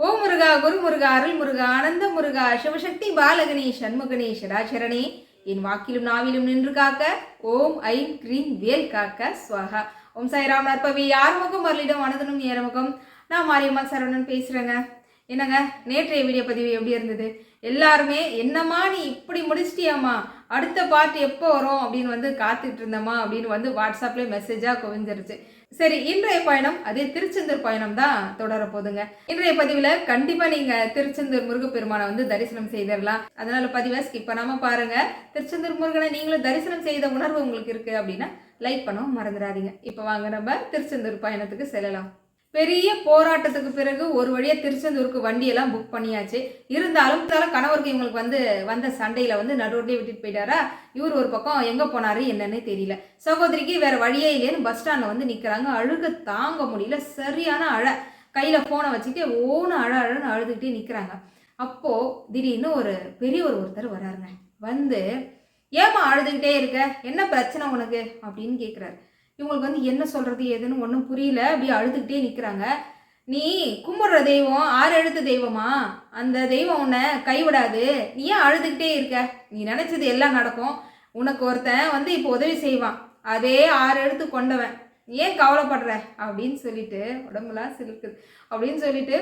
ஓ முருகா குரு முருகா அருள் முருகா ஆனந்த முருகா சிவசக்தி பாலகணேஷ் சண்முகனே சடாச்சரணே என் வாக்கிலும் நாவிலும் நின்று காக்க ஓம் I'm cream வேல் காக்க ஸ்வஹா ஓம் சாய்ராம் நற்பவி யார் முகம் அருளிடம் அனதனும் ஏற ஏறமுகம். நான் மாரியம்மா சரவணன் பேசுகிறேங்க என்னங்க நேற்றைய வீடியோ பதிவு எப்படி இருந்தது? எல்லாருமே என்னம்மா நீ இப்படி முடிச்சிட்டியாம்மா? அடுத்த பார்ட் எப்போ வரும்? அப்படின்னு வந்து காத்துட்டு இருந்தம்மா அப்படின்னு வந்து வாட்ஸ்அப்லேயே மெசேஜாக குவிஞ்சிருச்சு. சரி இன்றைய பயணம் அதே திருச்செந்தூர் பயணம் தான் தொடர போதுங்க இன்றைய பதிவில் கண்டிப்பாக நீங்கள் திருச்செந்தூர் முருகப்பெருமானை வந்து தரிசனம் செய்திடலாம். அதனால பதிவை ஸ்கிப் பண்ணாம பாருங்க. திருச்செந்தூர் முருகனை நீங்களும் தரிசனம் செய்த உணர்வு உங்களுக்கு இருக்கு அப்படின்னா லைக் பண்ணவும் மறந்துடாதீங்க. இப்போ வாங்க நம்ம திருச்செந்தூர் பயணத்துக்கு செல்லலாம். பெரிய போராட்டத்துக்கு பிறகு ஒரு வழியாக திருச்செந்தூருக்கு வண்டியெல்லாம் புக் பண்ணியாச்சு. இருந்தாலும் இருந்தாலும் கணவருக்கு இவங்களுக்கு வந்து வந்த சண்டையில் வந்து நடுரோட்லேயே விட்டுட்டு போயிட்டாரா? இவர் ஒரு பக்கம் எங்கே போனாரு என்னன்னு தெரியல. சகோதரிக்கு வேறு வழியே இல்லைன்னு பஸ் ஸ்டாண்டில் வந்து நிற்கிறாங்க அழுக தாங்க முடியல. சரியான அழ. கையில் ஃபோனை வச்சுக்கிட்டே ஓன அழ அழன்னு அழுதுகிட்டே நிற்கிறாங்க அப்போது திடீர்னு ஒரு பெரியவர் ஒருத்தர் வராருங்க வந்து ஏமா அழுதுகிட்டே இருக்க? என்ன பிரச்சனை உனக்கு? அப்படின்னு கேட்குறாரு இவங்களுக்கு வந்து என்ன சொல்கிறது ஏதுன்னு ஒன்றும் புரியல. அப்படியே அழுதுகிட்டே நிற்கிறாங்க நீ கும்பிடுற தெய்வம் ஆறு எழுத்து தெய்வமா? அந்த தெய்வம் உன்னை கைவிடாது. நீ ஏன் அழுதுகிட்டே இருக்க? நீ நினச்சது எல்லாம் நடக்கும். உனக்கு ஒருத்தன் வந்து இப்போ உதவி செய்வான். அதே ஆறு எழுத்து கொண்டவன். ஏன் கவலைப்படுற? அப்படின்னு சொல்லிட்டு உடம்புலாம் சிலுக்குது அப்படின்னு சொல்லிட்டு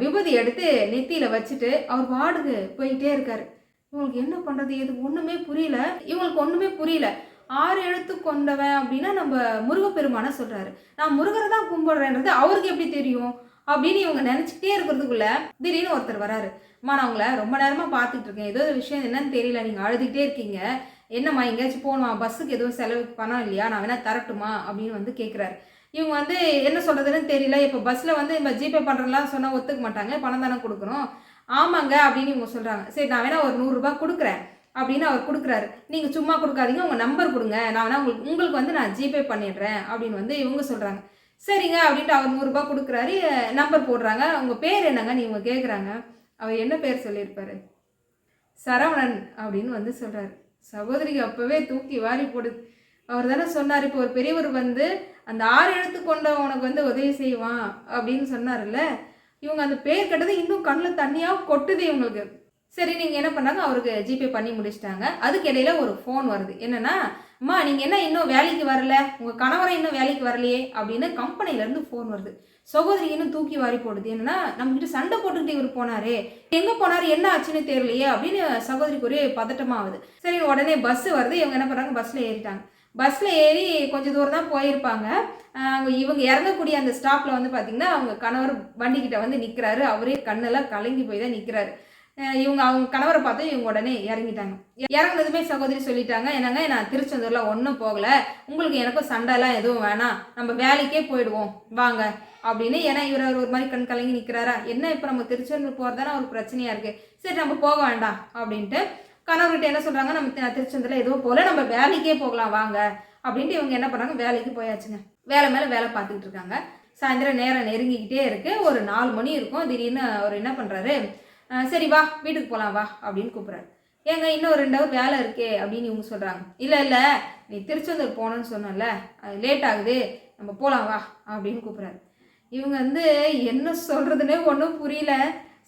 விபதி விபூதி எடுத்து நெத்தியில் வச்சுட்டு அவர் வாடுக்கு போயிட்டே இருக்காரு. இவங்களுக்கு என்ன பண்ணுறது எது ஒன்றுமே புரியல. இவங்களுக்கு ஒன்றுமே புரியல. ஆறு எழுத்து கொண்டவன் அப்படின்னா நம்ம முருகப்பெருமான சொல்கிறாரு நான் முருகரை தான் கும்பிடுறேன்றது அவருக்கு எப்படி தெரியும்? அப்படின்னு இவங்க நினச்சிக்கிட்டே இருக்கிறதுக்குள்ள திடீர்னு ஒருத்தர் வராரு. அம்மா நான் உங்களை ரொம்ப நேரமாக பார்த்துட்டு இருக்கேன். ஏதோ ஒரு விஷயம் என்னன்னு தெரியல. நீங்கள் அழுதுகிட்டே இருக்கீங்க. என்னம்மா எங்கேயாச்சும் போகணுமா? பஸ்ஸுக்கு எதுவும் செலவுக்கு பணம் இல்லையா? நான் வேணால் தரட்டுமா? அப்படின்னு வந்து கேட்குறாரு இவங்க வந்து என்ன சொல்கிறதுன்னு தெரியல. இப்போ பஸ்ஸில் வந்து நம்ம ஜிபே பண்ணுறலாம் சொன்னால் ஒத்துக்க மாட்டாங்க. பணம் தானே கொடுக்கணும். ஆமாங்க அப்படின்னு இவங்க சொல்கிறாங்க சரி நான் வேணால் ஒரு நூறுரூபா கொடுக்குறேன். அப்படின்னு அவர் கொடுக்குறாரு. நீங்கள் சும்மா கொடுக்காதீங்க உங்கள் நம்பர் கொடுங்க. நான் வேணா உங்களுக்கு உங்களுக்கு வந்து நான் ஜிபே பண்ணிடுறேன் அப்படின்னு வந்து இவங்க சொல்கிறாங்க சரிங்க அப்படின்ட்டு அவர் நூறுரூபா கொடுக்குறாரு. நம்பர் போடுறாங்க. உங்கள் பேர் என்னங்க? நீங்கள் கேட்குறாங்க அவர் என்ன பேர் சொல்லியிருப்பாரு? சரவணன் அப்படின்னு வந்து சொல்கிறாரு சகோதரிக்கு அப்போவே தூக்கி வாரி போடுது அவர் தானே சொன்னார் இப்போ ஒரு பெரியவர் வந்து அந்த ஆறு எழுத்து கொண்ட உனக்கு வந்து உதவி செய்வான் அப்படின்னு சொன்னார்ல இவங்க அந்த பேர் கெட்டது இன்னும் கண்ணில் தண்ணியாக கொட்டுது இவங்களுக்கு. சரி நீங்கள் என்ன பண்ணாங்க? அவருக்கு ஜிபே பண்ணி முடிச்சிட்டாங்க. அதுக்கு இடையில ஒரு ஃபோன் வருது. என்னன்னா அம்மா நீங்கள் என்ன இன்னும் வேலைக்கு வரல? உங்கள் கணவரை இன்னும் வேலைக்கு வரலையே? அப்படின்னு கம்பெனிலேருந்து ஃபோன் வருது. சகோதரி இன்னும் தூக்கி வாரி போடுது. என்னன்னா நம்மகிட்ட சண்டை போட்டுக்கிட்டு இவர் போனாரே. எங்கே போனார்? என்ன ஆச்சுன்னு தெரியலையே? அப்படின்னு சகோதரிக்கு ஒரே பதட்டமாகுது. சரி உடனே பஸ்ஸு வருது. இவங்க என்ன பண்ணுறாங்க பஸ்ஸில் ஏறிட்டாங்க. பஸ்ஸில் ஏறி கொஞ்சம் தூரம் தான் போயிருப்பாங்க. அங்கே இவங்க இறங்கக்கூடிய அந்த ஸ்டாப்பில் வந்து பார்த்திங்கன்னா அவங்க கணவர் வண்டிக்கிட்ட வந்து நிற்கிறாரு அவரே கண்ணெல்லாம் கலங்கி போய் தான் நிற்கிறாரு இவங்க அவங்க கணவரை பார்த்து இவங்க உடனே இறங்கிட்டாங்க. இறங்குனதுமே சகோதரி சொல்லிட்டாங்க என்னங்க நான் திருச்செந்தூரில் ஒன்றும் போகலை. உங்களுக்கு எனக்கும் சண்டைலாம் எதுவும் வேணாம். நம்ம வேலைக்கே போயிடுவோம். வாங்க. அப்படின்னு ஏன்னா இவர் ஒரு மாதிரி கண் கலங்கி நிற்கிறாரா என்ன இப்போ நம்ம திருச்செந்தூர் போகிறதான ஒரு பிரச்சனையாக இருக்குது சரி நம்ம போக வேண்டாம் அப்படின்ட்டு கணவர்கிட்ட என்ன சொல்கிறாங்க நம்ம திருச்செந்தூரில் எதுவும் போகல. நம்ம வேலைக்கே போகலாம். வாங்க. அப்படின்ட்டு இவங்க என்ன பண்ணுறாங்க வேலைக்கு போயாச்சுங்க. வேலை மேலே வேலை பார்த்துக்கிட்டு இருக்காங்க. சாயந்தரம் நேரம் நெருங்கிக்கிட்டே இருக்குது ஒரு நாலு மணி இருக்கும். திடீர்னு அவர் என்ன பண்ணுறாரு சரி வா வீட்டுக்கு போகலாம் வா அப்படின்னு கூப்பிட்றாரு. ஏங்க இன்னும் ரெண்டு ஹவர் வேலை இருக்கே அப்படின்னு இவங்க சொல்கிறாங்க இல்லை இல்லை நீ திருச்செந்தூர் போகணுன்னு சொன்னல அது லேட் ஆகுது நம்ம போகலாம் வா அப்படின்னு கூப்பிட்றாரு. இவங்க வந்து என்ன சொல்கிறதுனே ஒன்றும் புரியல.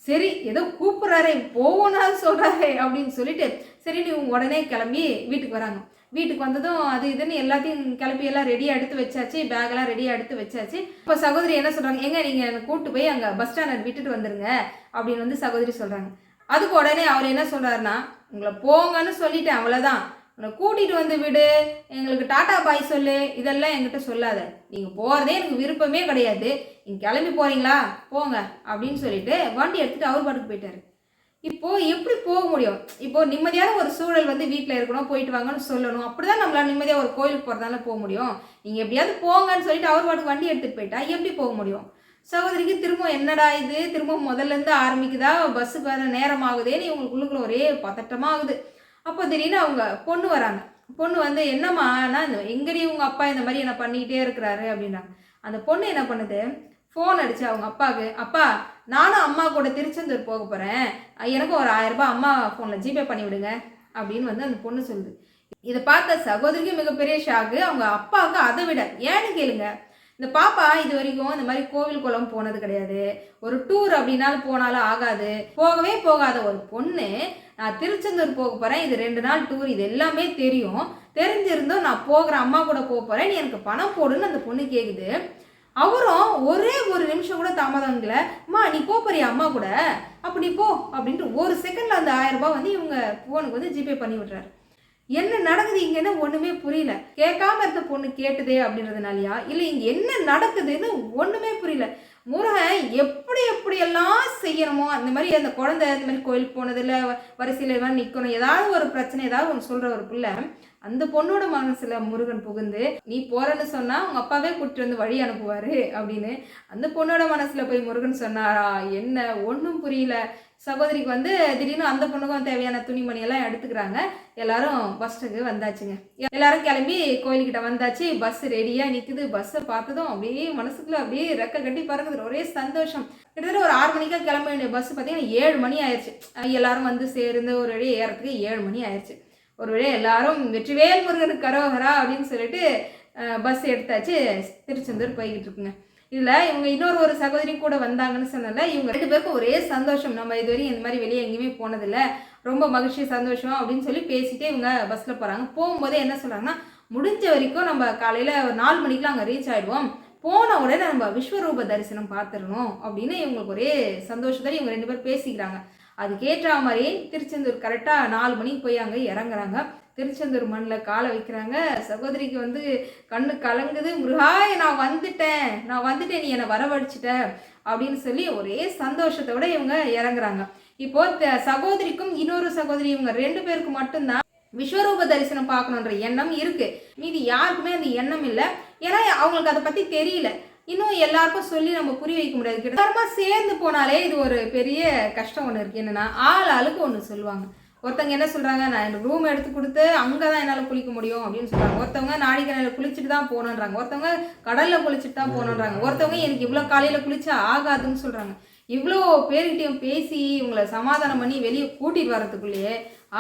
சரி ஏதோ கூப்பிட்றாரே போவோம்னா சொல்கிறாரே அப்படின்னு சொல்லிட்டு சரி நீ உடனே கிளம்பி வீட்டுக்கு வராங்க. வீட்டுக்கு வந்ததும் அது இதுன்னு எல்லாத்தையும் கிளப்பி எல்லாம் ரெடியாக எடுத்து வச்சாச்சு. பேக்கெல்லாம் ரெடியாக எடுத்து வச்சாச்சு. இப்போ சகோதரி என்ன சொல்கிறாங்க எங்க நீங்கள் என்னை கூப்பிட்டு போய் அங்கே பஸ் ஸ்டாண்டர்ட் விட்டுட்டு வந்துருங்க. அப்படின்னு வந்து சகோதரி சொல்கிறாங்க அதுக்கு உடனே அவர் என்ன சொல்கிறாருன்னா உங்களை போங்கன்னு சொல்லிட்டேன் அவ்வளோதான் உன்னை கூட்டிகிட்டு வந்து விடு. எங்களுக்கு டாட்டா பாய் சொல்லு. இதெல்லாம் என்கிட்ட சொல்லாத. நீங்கள் போகிறதே எனக்கு விருப்பமே கிடையாது. நீங்கள் கிளம்பி போகிறீங்களா போங்க. அப்படின்னு சொல்லிட்டு வண்டி எடுத்துகிட்டு அவர் பாட்டுக்கு போயிட்டாரு. இப்போது எப்படி போக முடியும்? இப்போது நிம்மதியான ஒரு சூழல் வந்து வீட்டில் இருக்கணும் போயிட்டு வாங்கன்னு சொல்லணும். அப்படிதான் நம்மளால் நிம்மதியாக ஒரு கோயிலுக்கு போகிறதால போக முடியும். நீங்கள் எப்படியாவது போங்கன்னு சொல்லிட்டு அவர் பாட்டுக்கு வண்டி எடுத்துகிட்டு போயிட்டா எப்படி போக முடியும்? சகோதரிக்கு திரும்ப என்னடா இது? திரும்ப முதல்ல இருந்து ஆரம்பிக்குதா? பஸ்ஸு வர நேரம் ஆகுதேன்னு இவங்களுக்குள்ளுக்குள்ள ஒரே பதட்டமாக ஆகுது. அப்போ திடீர்னு அவங்க பொண்ணு வராங்க. பொண்ணு வந்து என்னம்மா ஆனால் இந்த எங்கடி உங்கள் அப்பா இந்த மாதிரி என்ன பண்ணிக்கிட்டே இருக்கிறாரு? அப்படின்னா அந்த பொண்ணு என்ன பண்ணுது? ஃபோன் அடிச்சு அவங்க அப்பாவுக்கு அப்பா நானும் அம்மா கூட திருச்செந்தூர் போக போகிறேன் எனக்கும் ஒரு ஆயிரம் ரூபாய் அம்மா ஃபோனில் ஜிபே பண்ணி விடுங்க. அப்படின்னு வந்து அந்த பொண்ணு சொல்லுது. இதை பார்த்த சகோதரிக்கு மிகப்பெரிய ஷாக்கு அவங்க அப்பாவுக்கு அதை விட ஏன்னு கேளுங்க. இந்த பாப்பா இது வரைக்கும் இந்த மாதிரி கோவில் குளம் போனது கிடையாது. ஒரு டூர் அப்படின்னாலும் போனாலும் ஆகாது. போகவே போகாத ஒரு பொண்ணு நான் திருச்செந்தூர் போக போகிறேன் இது ரெண்டு நாள் டூர் இது எல்லாமே தெரியும். தெரிஞ்சிருந்தும் நான் போகிறேன் அம்மா கூட போக போகிறேன் நீ எனக்கு பணம் போடுன்னு அந்த பொண்ணு கேட்குது அவரும் ஒரே ஒரு நிமிஷம் கூட தாமதம் இல்லை. அம்மா நீ போறிய அம்மா கூட. அப்படி போ அப்படின்ட்டு ஒரு செகண்டில் அந்த ஆயிரம் ரூபாய் வந்து இவங்க ஃபோனுக்கு வந்து ஜிபே பண்ணி விட்றாரு. என்ன நடக்குது? இங்கேன்னு ஒன்றுமே புரியல. கேட்காம இருந்த பொண்ணு கேட்டுதே அப்படின்றதுனாலயா? இல்லை இங்கே என்ன நடக்குதுன்னு ஒன்றுமே புரியல. முருகன் எப்படி எப்படியெல்லாம் செய்யணுமோ அந்த மாதிரி அந்த குழந்தை இந்த மாதிரி கோயிலுக்கு போனதில் வரிசையில் எல்லாம் நிற்கணும் ஏதாவது ஒரு பிரச்சனை ஏதாவது ஒன்று சொல்கிற ஒரு பிள்ளை அந்த பொண்ணோட மனசுல முருகன் புகுந்து நீ போறன்னு சொன்னா உங்க அப்பாவே கூட்டிட்டு வந்து வழி அனுப்புவாரு அப்படின்னு அந்த பொண்ணோட மனசுல போய் முருகன் சொன்னாரா? என்ன? ஒன்றும் புரியல. சகோதரிக்கு வந்து திடீர்னு அந்த பொண்ணுக்கும் தேவையான துணிமணி எல்லாம் எடுத்துக்கிறாங்க. எல்லாரும் பஸ்ஸுக்கு வந்தாச்சுங்க. எல்லாரும் கிளம்பி கோயில்கிட்ட வந்தாச்சு. பஸ் ரெடியாக நிற்குது பஸ்ஸை பார்த்ததும் அப்படியே மனசுக்குள்ள அப்படியே ரெக்க கட்டி பறக்குது. ஒரே சந்தோஷம். கிட்டத்தட்ட ஒரு ஆறு மணிக்கா கிளம்ப வேண்டிய பஸ் பார்த்தீங்கன்னா ஏழு மணி ஆயிடுச்சு எல்லாரும் வந்து சேர்ந்து ஒரு வழி ஏறத்துக்கு ஏழு மணி ஆயிடுச்சு ஒரு வழியாக எல்லாரும் வெற்றிவேல் முருகனுக்கு கரோகரா அப்படின்னு சொல்லிட்டு பஸ் எடுத்தாச்சு. திருச்செந்தூர் போய்கிட்டு இருக்குங்க. இதில் இவங்க இன்னொரு ஒரு சகோதரியும் கூட வந்தாங்கன்னு சொன்னல இவங்க ரெண்டு பேருக்கும் ஒரே சந்தோஷம். நம்ம இதுவரையும் இந்த மாதிரி வெளியே எங்கேயுமே போனதில்லை. ரொம்ப மகிழ்ச்சி சந்தோஷம் அப்படின்னு சொல்லி பேசிட்டே இவங்க பஸ்ஸில் போகிறாங்க போகும்போதே என்ன சொல்கிறாங்கன்னா முடிஞ்ச வரைக்கும் நம்ம காலையில் ஒரு நாலு மணிக்கெலாம் அங்கே ரீச் ஆகிடுவோம் போன உடனே நம்ம விஸ்வரூப தரிசனம் பார்த்துடணும். அப்படின்னு இவங்களுக்கு ஒரே சந்தோஷத்தோடு இவங்க ரெண்டு பேரும் பேசிக்கிறாங்க. அதுக்கேற்ற மாதிரி திருச்செந்தூர் கரெக்டாக நாலு மணிக்கு போய் அங்கே இறங்குறாங்க. திருச்செந்தூர் மண்ணில் காலை வைக்கிறாங்க. சகோதரிக்கு வந்து கண்ணு கலங்குது. முருகாய் நான் வந்துட்டேன். நான் வந்துட்டேன். நீ என்னை வரவழைச்சிட்ட. அப்படின்னு சொல்லி ஒரே சந்தோஷத்தோட இவங்க இறங்குறாங்க. இப்போ சகோதரிக்கும் இன்னொரு சகோதரி இவங்க ரெண்டு பேருக்கு மட்டும்தான் விஸ்வரூப தரிசனம் பார்க்கணுன்ற எண்ணம் இருக்கு. மீதி யாருக்குமே அந்த எண்ணம் இல்லை. ஏன்னா அவங்களுக்கு அதை பற்றி தெரியல. இன்னும் எல்லாருக்கும் சொல்லி நம்ம புரிய வைக்க முடியாது. கிட்ட சேர்ந்து போனாலே இது ஒரு பெரிய கஷ்டம் ஒன்று இருக்குது என்னென்னா ஆள் ஆளுக்கு ஒன்று சொல்லுவாங்க. ஒருத்தவங்க என்ன சொல்கிறாங்க நான் எனக்கு ரூம் எடுத்து கொடுத்து அங்கே தான் என்னால் குளிக்க முடியும் அப்படின்னு சொல்கிறாங்க ஒருத்தவங்க நாடிக்கணையில் குளிச்சுட்டு தான் போகணுன்றாங்க. ஒருத்தவங்க கடலில் குளிச்சுட்டு தான் போகணுன்றாங்க. ஒருத்தவங்க எனக்கு இவ்வளோ காலையில் குளிச்சா ஆகாதுன்னு சொல்கிறாங்க இவ்வளோ பேர்கிட்டையும் பேசி இவங்களை சமாதானம் பண்ணி வெளியே கூட்டிட்டு வரதுக்குள்ளேயே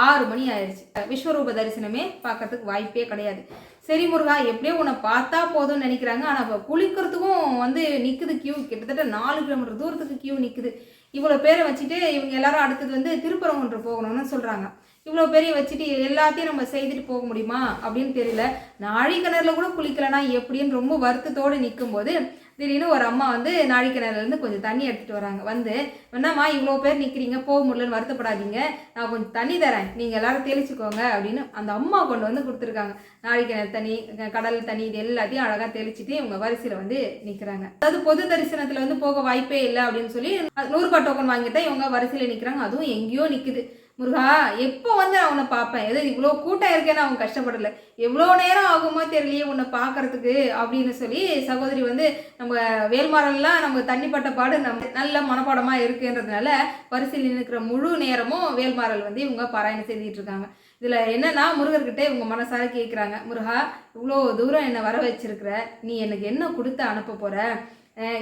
ஆறு மணி ஆயிடுச்சு விஸ்வரூப தரிசனமே பார்க்கறதுக்கு வாய்ப்பே கிடையாது. சரி முருகா எப்படியோ உன்னை பார்த்தா போதும்னு நினைக்கிறாங்க. ஆனால் இப்போ குளிக்கிறதுக்கும் வந்து நிற்குது கியூ கிட்டத்தட்ட நாலு கிலோமீட்டர் தூரத்துக்கு கியூ நிற்குது இவ்வளோ பேரை வச்சுட்டு இவங்க எல்லாரும் அடுத்தது வந்து திருப்பரங்குன்று போகணும்னு சொல்கிறாங்க இவ்வளோ பேரையும் வச்சுட்டு எல்லாத்தையும் நம்ம செய்துட்டு போக முடியுமா அப்படின்னு தெரியல. நாழிக்கிணறுல கூட குளிக்கலனா எப்படின்னு ரொம்ப வருத்தத்தோடு நிற்கும்போது திடீர்னு ஒரு அம்மா வந்து நாழிக்கிணறுலேருந்து கொஞ்சம் தண்ணி எடுத்துகிட்டு வராங்க. வந்து என்னம்மா இவ்வளோ பேர் நிற்கிறீங்க போக முடியலன்னு வருத்தப்படாதீங்க. நான் கொஞ்சம் தண்ணி தரேன். நீங்கள் எல்லோரும் தெளிச்சுக்கோங்க. அப்படின்னு அந்த அம்மா கொண்டு வந்து கொடுத்துருக்காங்க. நாழிக்கிணறு தண்ணி கடல் தண்ணி இது எல்லாத்தையும் அழகாக தெளிச்சுட்டு இவங்க வரிசையில் வந்து நிற்கிறாங்க அதாவது பொது தரிசனத்தில் வந்து போக வாய்ப்பே இல்லை அப்படின்னு சொல்லி நூறுபா டோக்கன் வாங்கிட்டு இவங்க வரிசையில் நிற்கிறாங்க அதுவும் எங்கேயோ நிற்குது முருகா எப்போ வந்து நான் உன்னை பார்ப்பேன்? எது இவ்வளோ கூட்டம் இருக்கேன்னு அவங்க கஷ்டப்படலை. எவ்வளோ நேரம் ஆகுமோ தெரியலையே உன்னை பார்க்கறதுக்கு அப்படின்னு சொல்லி சகோதரி வந்து நம்ம வேல்மாரெல்லாம் நம்ம தண்ணிப்பட்ட பாடு நம்ம நல்ல மனப்பாடமாக இருக்குன்றதுனால வரிசையில் நிற்கிற முழு நேரமும் வேல்மாறல் வந்து இவங்க பாராயணம் செஞ்சுட்டு இருக்காங்க. இதில் என்னன்னா முருகர்கிட்ட இவங்க மனசார கேட்குறாங்க முருகா இவ்வளோ தூரம் என்னை வர வச்சிருக்கிற நீ எனக்கு என்ன கொடுத்து அனுப்ப போகிற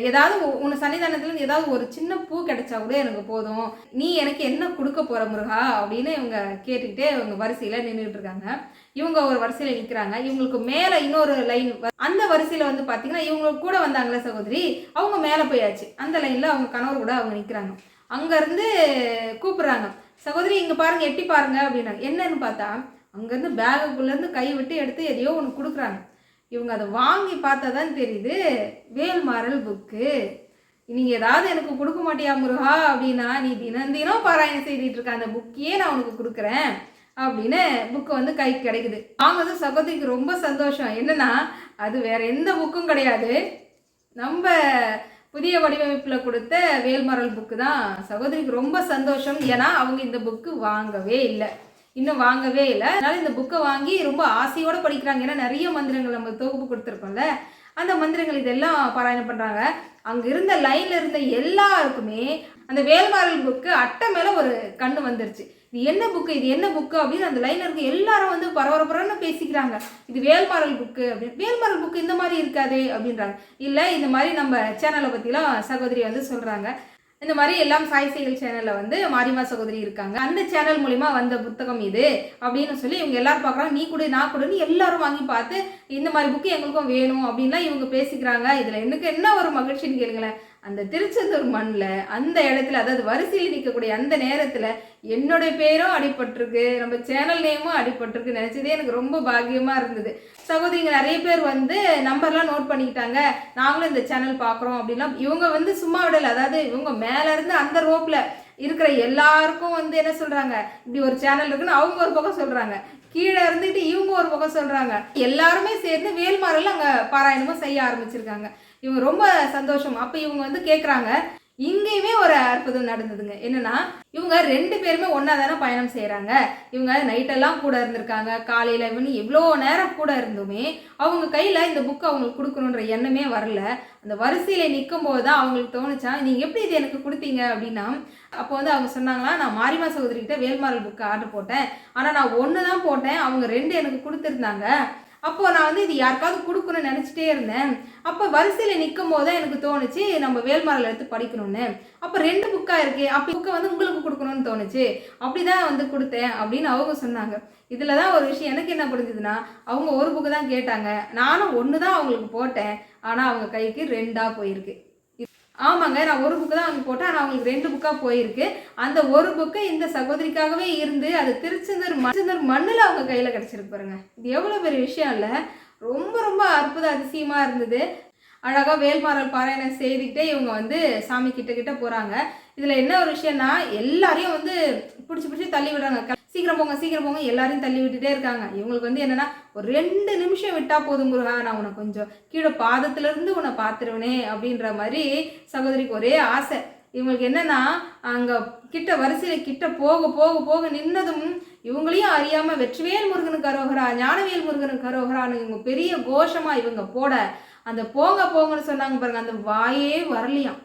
ஏதாவது உன் சன்னிதானத்துல ஏதாவது ஒரு சின்ன பூ கிடைச்சா கூட எனக்கு போதும். நீ எனக்கு என்ன கொடுக்க போகிற முருகா? அப்படின்னு இவங்க கேட்டுக்கிட்டே இவங்க வரிசையில் நின்றுட்டு இருக்காங்க. இவங்க ஒரு வரிசையில் நிற்கிறாங்க இவங்களுக்கு மேலே இன்னொரு லைன் அந்த வரிசையில் வந்து பார்த்தீங்கன்னா இவங்க கூட வந்தாங்களே சகோதரி அவங்க மேலே போயாச்சு. அந்த லைனில் அவங்க கணவர் கூட அவங்க நிற்கிறாங்க அங்கேருந்து கூப்பிட்றாங்க. சகோதரி இங்கே பாருங்க எட்டி பாருங்க அப்படின்னாங்க. என்னன்னு பார்த்தா அங்கேருந்து பேகுக்குள்ளேருந்து கை விட்டு எடுத்து எதையோ ஒன்று கொடுக்குறாங்க. இவங்க அதை வாங்கி பார்த்தா தான் தெரியுது. வேல்மாறல் புக்கு நீங்கள் ஏதாவது எனக்கு கொடுக்க மாட்டியா முருகா? அப்படின்னா நீ தினம் தினம் பாராயணம் செய்துட்டு இருக்க அந்த புக்கையே நான் உனக்கு கொடுக்குறேன். அப்படின்னு புக்கு வந்து கைக்கு கிடைக்குது. வாங்குறது சகோதரிக்கு ரொம்ப சந்தோஷம். என்னன்னா அது வேற எந்த புக்கும் கிடையாது. நம்ம புதிய வடிவமைப்பில் கொடுத்த வேல்மரல் புக்கு தான் சகோதரிக்கு ரொம்ப சந்தோஷம். ஏன்னா அவங்க இந்த புக்கு வாங்கவே இல்லை. இன்னும் வாங்கவே இல்லை. அதனால இந்த புக்கை வாங்கி ரொம்ப ஆசையோட படிக்கிறாங்க. ஏன்னா நிறைய மந்திரங்கள் நம்ம தொகுப்பு கொடுத்துருக்கோம்ல அந்த மந்திரங்கள் இதெல்லாம் பாராயணம் பண்ணுறாங்க அங்கே இருந்த லைனில் இருந்த எல்லாருக்குமே அந்த வேல்மாரல் புக்கு அட்டை மேலே ஒரு கண்ணு வந்துருச்சு. இது என்ன புக்கு இது என்ன புக்கு அப்படின்னு அந்த லைனில் இருக்க எல்லாரும் வந்து பரபரப்புறன்னு பேசிக்கிறாங்க. இது வேல்மாரல் புக்கு அப்படின்னு. வேல்மாரல் புக்கு இந்த மாதிரி இருக்காதே அப்படின்றாங்க. இல்லை இந்த மாதிரி நம்ம சேனலை பற்றிலாம் சகோதரி வந்து சொல்கிறாங்க இந்த மாதிரி எல்லாம் சாய் செயல் சேனலில் வந்து மாரிமா சகோதரி இருக்காங்க. அந்த சேனல் மூலிமா வந்த புத்தகம் இது அப்படின்னு சொல்லி இவங்க எல்லாரும் பார்க்குறாங்க. நீ கொடு நான் கொடுன்னு எல்லாரும் வாங்கி பார்த்து இந்த மாதிரி புக்கு எங்களுக்கும் வேணும் அப்படின்லாம் இவங்க பேசிக்கிறாங்க. இதில் எனக்கு என்ன ஒரு மகிழ்ச்சின்னு கேளுங்களேன். அந்த திருச்செந்தூர் மண்ணில் அந்த இடத்துல அதாவது வரிசையில் நிற்கக்கூடிய அந்த நேரத்தில் என்னுடைய பேரும் அடிபட்டிருக்கு நம்ம சேனல் நேமும் அடிபட்டிருக்கு நினச்சதே எனக்கு ரொம்ப பாக்கியமாக இருந்தது. சகோதரிங்க நிறைய பேர் வந்து நம்பர்லாம் நோட் பண்ணிக்கிட்டாங்க. நாங்களும் இந்த சேனல் பார்க்குறோம் அப்படின்லாம். இவங்க வந்து சும்மா விடலை. அதாவது இவங்க மேலேருந்து அந்த ரோப்பில் இருக்கிற எல்லாருக்கும் வந்து என்ன சொல்கிறாங்க இப்படி ஒரு சேனல் இருக்குன்னு அவங்க ஒரு பக்கம் சொல்கிறாங்க கீழே இருந்துட்டு இவங்க ஒரு பக்கம் சொல்கிறாங்க எல்லாருமே சேர்ந்து வேல்மாரெல்லாம் அங்கே பாராயணமும் செய்ய ஆரம்பிச்சிருக்காங்க. இவங்க ரொம்ப சந்தோஷம். அப்போ இவங்க வந்து கேட்குறாங்க இங்கேயுமே ஒரு அற்புதம் நடந்ததுங்க. என்னன்னா இவங்க ரெண்டு பேருமே ஒன்றா தானே பயணம் செய்கிறாங்க இவங்க நைட்டெல்லாம் கூட இருந்திருக்காங்க. காலையில் இவனு எவ்வளோ நேரம் கூட இருந்துமே அவங்க கையில் இந்த புக்கு அவங்களுக்கு கொடுக்கணுன்ற எண்ணமே வரல. அந்த வரிசையில் நிற்கும் போது தான் அவங்களுக்கு தோணுச்சா நீங்கள் எப்படி இது எனக்கு கொடுத்தீங்க? அப்படின்னா அப்போ வந்து அவங்க சொன்னாங்களா நான் மாரிமா சகோதரிக்கிட்ட வேல்மாரல் புக்கு ஆர்டர் போட்டேன். ஆனால் நான் ஒன்று தான் போட்டேன். அவங்க ரெண்டு எனக்கு கொடுத்துருந்தாங்க. அப்போது நான் வந்து இது யாருக்காவது கொடுக்கணும்னு நினச்சிட்டே இருந்தேன். அப்போ வரிசையில் நிற்கும் போது தான் எனக்கு தோணுச்சு நம்ம வேல்மாரல் எடுத்து படிக்கணும்னு. அப்போ ரெண்டு புக்காக இருக்குது அப்போ புக்கை வந்து உங்களுக்கு கொடுக்கணும்னு தோணுச்சு. அப்படி தான் வந்து கொடுத்தேன் அப்படின்னு அவங்க சொன்னாங்க. இதில் தான் ஒரு விஷயம் எனக்கு என்ன புரிஞ்சுதுன்னா அவங்க ஒரு புக்கு தான் கேட்டாங்க. நானும் ஒன்று தான் அவங்களுக்கு போட்டேன். ஆனால் அவங்க கைக்கு ரெண்டாக போயிருக்கு. ஆமாங்க நான் ஒரு புக்கு தான் அவங்க போட்டேன். ஆனால் அவங்களுக்கு ரெண்டு புக்காக போயிருக்கு. அந்த ஒரு புக்கு இந்த சகோதரிக்காகவே இருந்து அது திருச்செந்தூர் திருச்செந்தூர் மண்ணில் அவங்க கையில் கிடச்சிருக்கு பாருங்க. இது எவ்வளோ பெரிய விஷயம் இல்லை. ரொம்ப ரொம்ப அற்புத அதிசயமாக இருந்தது. அழகாக வேல்மாறல் பாராயணம் செய்துக்கிட்டே இவங்க வந்து சாமி கிட்ட கிட்ட போகிறாங்க இதில் என்ன ஒரு விஷயம்னா எல்லாரையும் வந்து பிடிச்சி பிடிச்சி தள்ளி விடுறாங்க. சீக்கிரம் போங்க சீக்கிரம் போங்க. எல்லாரையும் தள்ளி விட்டுட்டே இருக்காங்க. இவங்களுக்கு வந்து என்னன்னா ஒரு ரெண்டு நிமிஷம் விட்டா போதும் முருகா நான் உன்னை கொஞ்சம் கீழே பாதத்துல இருந்து உன்னை பார்த்துருவனே அப்படின்ற மாதிரி சகோதரிக்கு ஒரே ஆசை. இவங்களுக்கு என்னன்னா அங்க கிட்ட வரிசையில கிட்ட போக போக போக நின்னதும் இவங்களையும் அறியாம வெற்றிவேல் முருகனுக்கு அரோகரா ஞானவேல் முருகனுக்கு அரோகரான்னு இவங்க பெரிய கோஷமா இவங்க போட அந்த போங்க போங்கன்னு சொன்னாங்க பாருங்க அந்த வாயே வரலையாம்.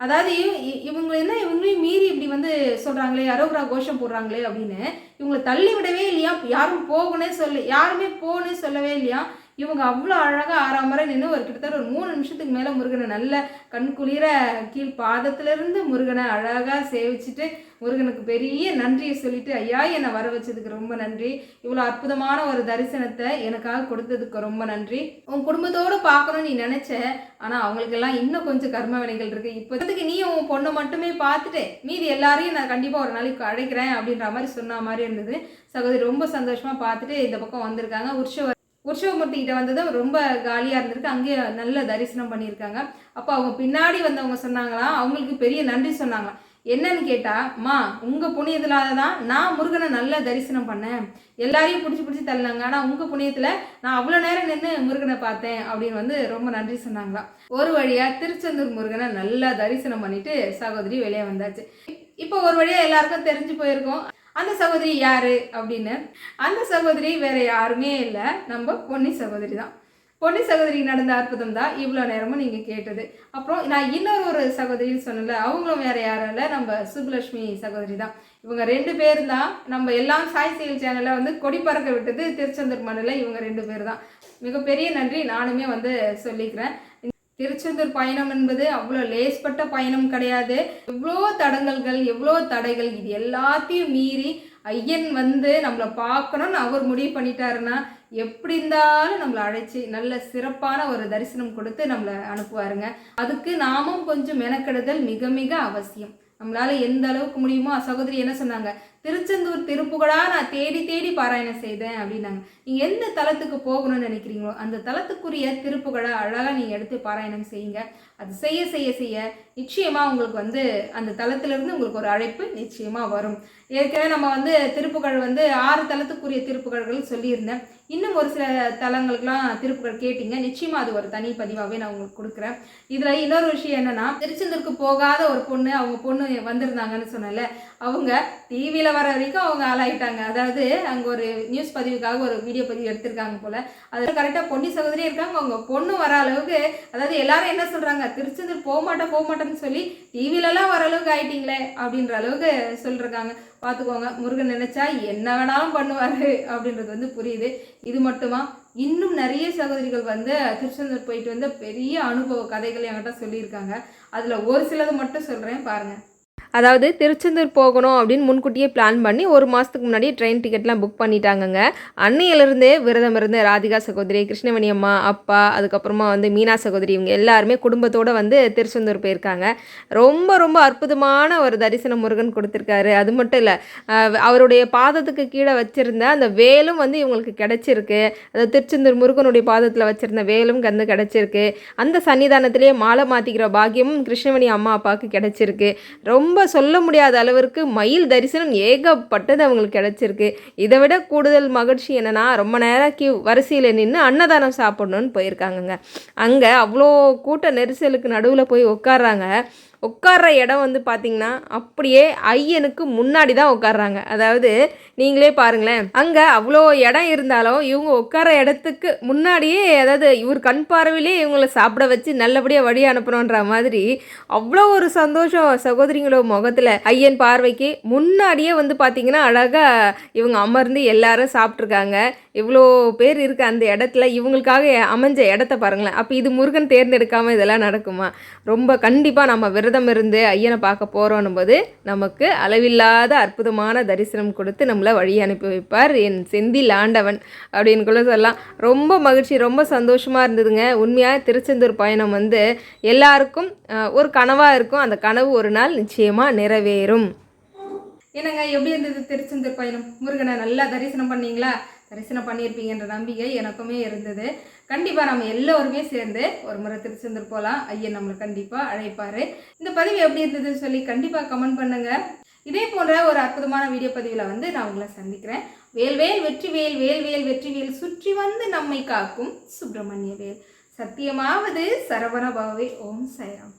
அதாவது இ- இவங்க என்ன இவங்களையும் மீறி இப்படி வந்து சொல்கிறாங்களே அரோகரா கோஷம் போடுறாங்களே அப்படின்னு இவங்களை தள்ளி விடவே இல்லையா? யாரும் போகணும் சொல்ல யாருமே போகணும்னு சொல்லவே இல்லையா? இவங்க அவ்வளோ அழகாக ஆறாம் முறை நின்று ஒரு கிட்டத்தட்ட ஒரு மூணு நிமிஷத்துக்கு மேலே முருகனை நல்ல கண் குளிர கீழ் பாதத்திலிருந்து முருகனை அழகாக சேவிச்சுட்டு முருகனுக்கு பெரிய நன்றியை சொல்லிட்டு ஐயா என்னை வர வச்சதுக்கு ரொம்ப நன்றி. இவ்வளோ அற்புதமான ஒரு தரிசனத்தை எனக்காக கொடுத்ததுக்கு ரொம்ப நன்றி. உன் குடும்பத்தோடு பார்க்கணும்னு நீ நினச்ச ஆனால் அவங்களுக்கெல்லாம் இன்னும் கொஞ்சம் கர்ம வினைகள் இருக்குது இப்போதைக்கு நீ உன் பொண்ணை மட்டுமே பார்த்துட்டு மீதி எல்லாரையும் நான் கண்டிப்பாக ஒரு நாளைக்கு அழைக்கிறேன் அப்படின்ற மாதிரி சொன்ன மாதிரி இருந்தது. சகோதரி ரொம்ப சந்தோஷமாக பார்த்துட்டு இந்த பக்கம் வந்திருக்காங்க. உற்சவ உற்சவமூர்த்தி வந்தது வந்ததும் ரொம்ப காலியாக இருந்திருக்கு. அங்கேயே நல்ல தரிசனம் பண்ணியிருக்காங்க. அப்போ அவங்க பின்னாடி வந்தவங்க சொன்னாங்களாம் அவங்களுக்கு பெரிய நன்றி சொன்னாங்களாம் என்னன்னு கேட்டால் மா உங்கள் புண்ணியத்தினால தான் நான் முருகனை நல்லா தரிசனம் பண்ணேன். எல்லாரையும் பிடிச்சி பிடிச்சி தள்ளினாங்க. ஆனால் உங்கள் புண்ணியத்தில் நான் அவ்வளோ நேரம் நின்று முருகனை பார்த்தேன். அப்படின்னு வந்து ரொம்ப நன்றி சொன்னாங்களாம் ஒரு வழியாக திருச்செந்தூர் முருகனை நல்லா தரிசனம் பண்ணிட்டு சகோதரி வெளியே வந்தாச்சு. இப்போ ஒரு வழியாக எல்லாருக்கும் தெரிஞ்சு போயிருக்கோம். அந்த சகோதரி யாரு அப்படின்னு? அந்த சகோதரி வேற யாருமே இல்லை. நம்ம பொன்னி சகோதரி தான். பொன்னி சகோதரிக்கு நடந்த அற்புதம் தான் இவ்வளோ நேரமும் நீங்கள் கேட்டது. அப்புறம் நான் இன்னொரு ஒரு சகோதரின்னு சொன்னல அவங்களும் வேற யாரும் இல்லை. நம்ம சுப்புலட்சுமி சகோதரி தான். இவங்க ரெண்டு பேர் தான். நம்ம எல்லாம் சாய் செயல் சேனலை வந்து கொடி பறக்க விட்டது திருச்செந்தூர் மண்ணில் இவங்க ரெண்டு பேர் தான். மிகப்பெரிய நன்றி. நானுமே வந்து சொல்லிக்கிறேன். திருச்செந்தூர் பயணம் என்பது அவ்வளோ லேஸ்பட்ட பயணம் கிடையாது. எவ்வளோ தடங்கல்கள் எவ்வளோ தடைகள் இது எல்லாத்தையும் மீறி ஐயன் வந்து நம்மளை பார்க்கணும்னு அவர் முடிவு பண்ணிட்டாருன்னா எப்படி இருந்தாலும் நம்மளை அழைச்சி நல்ல சிறப்பான ஒரு தரிசனம் கொடுத்து நம்மளை அனுப்புவாருங்க. அதுக்கு நாமும் கொஞ்சம் மெனக்கெடுதல் மிக மிக அவசியம். நம்மளால எந்த அளவுக்கு முடியுமோ சகோதரி என்ன சொன்னாங்க? திருச்செந்தூர் திருப்புகழாக நான் தேடி தேடி பாராயணம் செய்தேன் அப்படின்னாங்க. நீங்கள் எந்த தலத்துக்கு போகணும்னு நினைக்கிறீங்களோ அந்த தலத்துக்குரிய திருப்புகழை அழகாக நீங்கள் எடுத்து பாராயணம் செய்யுங்க. அது செய்ய செய்ய செய்ய நிச்சயமாக உங்களுக்கு வந்து அந்த தலத்திலிருந்து உங்களுக்கு ஒரு அழைப்பு நிச்சயமாக வரும். ஏற்கனவே நம்ம வந்து திருப்புகழ் வந்து ஆறு தலத்துக்குரிய திருப்புகழ்கள் சொல்லியிருந்தேன். இன்னும் ஒரு சில தலங்களுக்குலாம் திருப்புகழ் கேட்டீங்க. நிச்சயமாக அது ஒரு தனி பதிவாகவே நான் உங்களுக்கு கொடுக்குறேன். இதில் இன்னொரு விஷயம் என்னென்னா திருச்செந்தூருக்கு போகாத ஒரு பொண்ணு அவங்க பொண்ணு வந்திருந்தாங்கன்னு சொன்னல அவங்க டிவியில் வர வரைக்கும் அவங்க ஆளாயிட்டாங்க அதாவது அங்கே ஒரு நியூஸ் பதிவுக்காக ஒரு வீடியோ பதிவு எடுத்திருக்காங்க போல். அதில் கரெக்டாக பொன்னி சகோதரி இருக்காங்க. அவங்க பொண்ணு வர அளவுக்கு அதாவது எல்லாரும் என்ன சொல்கிறாங்க திருச்செந்தூர் போக மாட்டேன் போக மாட்டேன்னு சொல்லி டிவிலலாம் வர அளவுக்கு ஆயிட்டீங்களே அப்படின்ற அளவுக்கு சொல்லிருக்காங்க. பார்த்துக்கோங்க. முருகன் நினச்சா என்ன வேணாலும் பண்ணுவார் அப்படின்றது வந்து புரியுது. இது மட்டுமா? இன்னும் நிறைய சகோதரிகள் வந்து திருச்செந்தூர் போயிட்டு வந்து பெரிய அனுபவ கதைகள் என்கிட்ட சொல்லியிருக்காங்க. அதில் ஒரு சிலது மட்டும் சொல்கிறேன் பாருங்கள் அதாவது திருச்செந்தூர் போகணும் அப்படின்னு முன்கூட்டியே பிளான் பண்ணி ஒரு மாதத்துக்கு முன்னாடி ட்ரெயின் டிக்கெட்லாம் புக் பண்ணிட்டாங்கங்க. அன்னையிலிருந்தே விரதம் இருந்து ராதிகா சகோதரி கிருஷ்ணவேணி அம்மா அப்பா அதுக்கப்புறமா வந்து மீனா சகோதரி இவங்க எல்லாருமே குடும்பத்தோடு வந்து திருச்செந்தூர் போயிருக்காங்க. ரொம்ப ரொம்ப அற்புதமான ஒரு தரிசனம் முருகன் கொடுத்துருக்காரு. அது மட்டும் இல்லை அவருடைய பாதத்துக்கு கீழே வச்சிருந்த அந்த வேலும் வந்து இவங்களுக்கு கிடைச்சிருக்கு. அதாவது திருச்செந்தூர் முருகனுடைய பாதத்தில் வச்சிருந்த வேலும் கந்து கிடச்சிருக்கு. அந்த சன்னிதானத்திலேயே மாலை மாற்றிக்கிற பாக்கியமும் கிருஷ்ணவேணி அம்மா அப்பாவுக்கு கிடச்சிருக்கு. ரொம்ப சொல்ல முடியாத அளவிற்கு மயில் தரிசனம் ஏகப்பட்டது அவங்களுக்கு கிடைச்சிருக்கு. இதை விட கூடுதல் மகிழ்ச்சி என்னன்னா ரொம்ப நேரம் கியூ வரிசையில் நின்று அன்னதானம் சாப்பிடணும்னு போயிருக்காங்கங்க. அங்கே அவ்வளோ கூட்ட நெரிசலுக்கு நடுவில் போய் உட்கார்றாங்க. உட்கார்ற இடம் வந்து பார்த்திங்கன்னா அப்படியே ஐயனுக்கு முன்னாடி தான் உட்காடுறாங்க அதாவது நீங்களே பாருங்களேன். அங்கே அவ்வளோ இடம் இருந்தாலும் இவங்க உட்கார இடத்துக்கு முன்னாடியே அதாவது இவர் கண் பார்வையிலே இவங்களை சாப்பிட வச்சு நல்லபடியாக வழி அனுப்பணுன்ற மாதிரி அவ்வளோ ஒரு சந்தோஷம் சகோதரிங்களோட முகத்தில் ஐயன் பார்வைக்கு முன்னாடியே வந்து பார்த்திங்கன்னா அழகாக இவங்க அமர்ந்து எல்லாரும் சாப்பிட்ருக்காங்க இவ்வளோ பேர் இருக்க அந்த இடத்துல இவங்களுக்காக அமைஞ்ச இடத்த பாருங்களேன். அப்போ இது முருகன் தேர்ந்தெடுக்காமல் இதெல்லாம் நடக்குமா? ரொம்ப கண்டிப்பாக நம்ம விரதம் இருந்து ஐயனை பார்க்க போகிறோன்னும் போது நமக்கு அளவில்லாத அற்புதமான தரிசனம் கொடுத்து நம்மளை வழி அனுப்பி வைப்பார். என் செந்தில் ஆண்டவன் அப்படின்னு கூட சொல்லலாம். ரொம்ப மகிழ்ச்சி ரொம்ப சந்தோஷமாக இருந்ததுங்க. உண்மையாக திருச்செந்தூர் பயணம் வந்து எல்லாருக்கும் ஒரு கனவாக இருக்கும். அந்த கனவு ஒரு நாள் நிச்சயமாக நிறைவேறும். என்னங்க எப்படி இருந்தது திருச்செந்தூர் பயணம்? முருகனை நல்லா தரிசனம் பண்ணீங்களா? தரிசனம் பண்ணியிருப்பீங்கன்ற நம்பிக்கை எனக்குமே இருந்தது. கண்டிப்பாக நம்ம எல்லோருமே சேர்ந்து ஒரு முறை திருச்செந்தூர் போகலாம் ஐயன் நம்மளை கண்டிப்பாக அழைப்பார். இந்த பதிவு எப்படி இருந்ததுன்னு சொல்லி கண்டிப்பாக கமெண்ட் பண்ணுங்கள் இதே போன்ற ஒரு அற்புதமான வீடியோ பதிவில் வந்து நான் உங்களை சந்திக்கிறேன். வேல்வேல் வெற்றிவேல் வேல்வேல் வெற்றிவேல் சுற்றி வந்து நம்மை காக்கும் சுப்பிரமணிய வேல். சத்தியமாவது சரவண பவவே ஓம் சைராம்